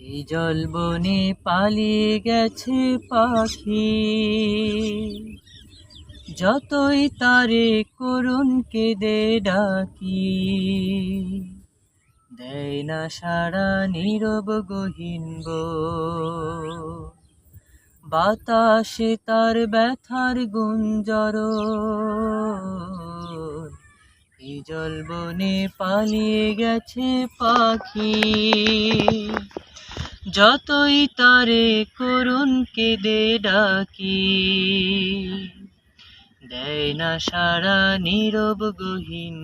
এই জল বনে পালিয়ে গেছে পাখি। যতই তারে করুণ কেঁদে ডাকি, দেয় না সারা নীরব গহীন বাতাসে তার ব্যথার গুঞ্জর এই জল বনে পালিয়ে গেছে পাখি। যতই তারে করুণ কেঁদে ডাকি, দেয় না সারা নীরব গহীন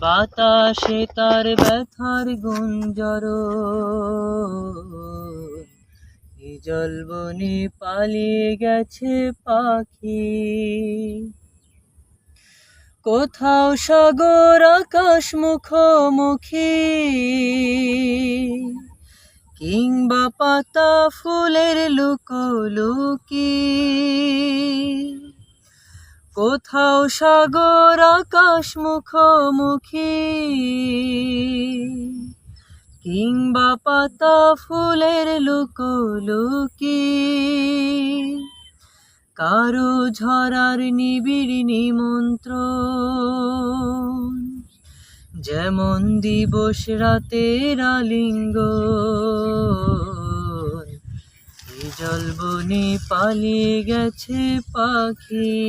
বাতাসে তার ব্যথার গুঞ্জর, এই জল পালিয়ে গেছে পাখি। কোথাও সাগর, আকাশ মুখোমুখি। কিংবা পাতা ফুলের লুকোলুকি। কোথাও সাগর, আকাশ মুখোমুখি। কিংবা পাতা ফুলের লুকোলুকি। কারও ঝরার নিবিড় নিমন্ত্রণ। যেমন দিবস রাতের আলিঙ্গ জল বনে পালিয়ে গেছে পাখি।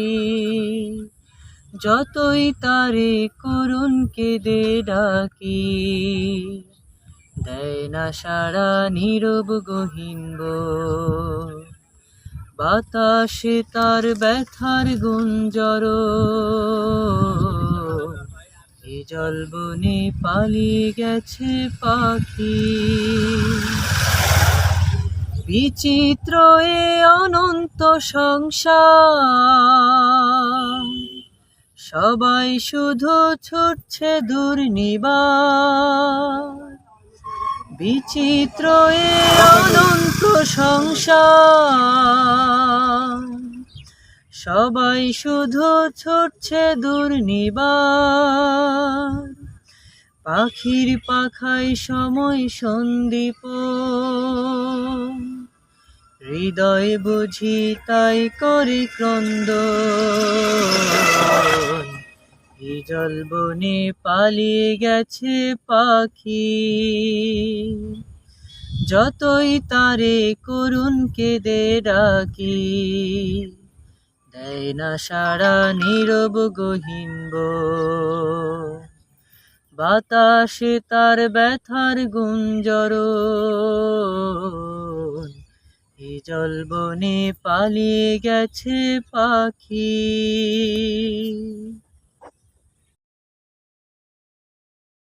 যতই তারে করুণ কেঁদে ডাকি, দেয় না সারা নীরব গহীনব বাতাসে তার ব্যথার গুঞ্জর। এ জল বনে পালিয়ে গেছে পাখি। বিচিত্র এ অনন্ত সংসার। সবাই শুধু ছুটছে দুর্নিবার বিচিত্র এ অনন্ত সংসার। সবাই শুধু ছুটছে দুর্নিবার। পাখির পাখায় সময় সন্দীপ। হৃদয় বুঝি তাই করে ক্রন্দ। এই জল বনে পালিয়ে গেছে পাখি। যতই তারে করুণ কেঁদে ডাকি, দেয় না সারা নীরব গহীনব। বাতাসে তার ব্যথার গুঞ্জর। এই জল বনে পালিয়ে গেছে পাখি।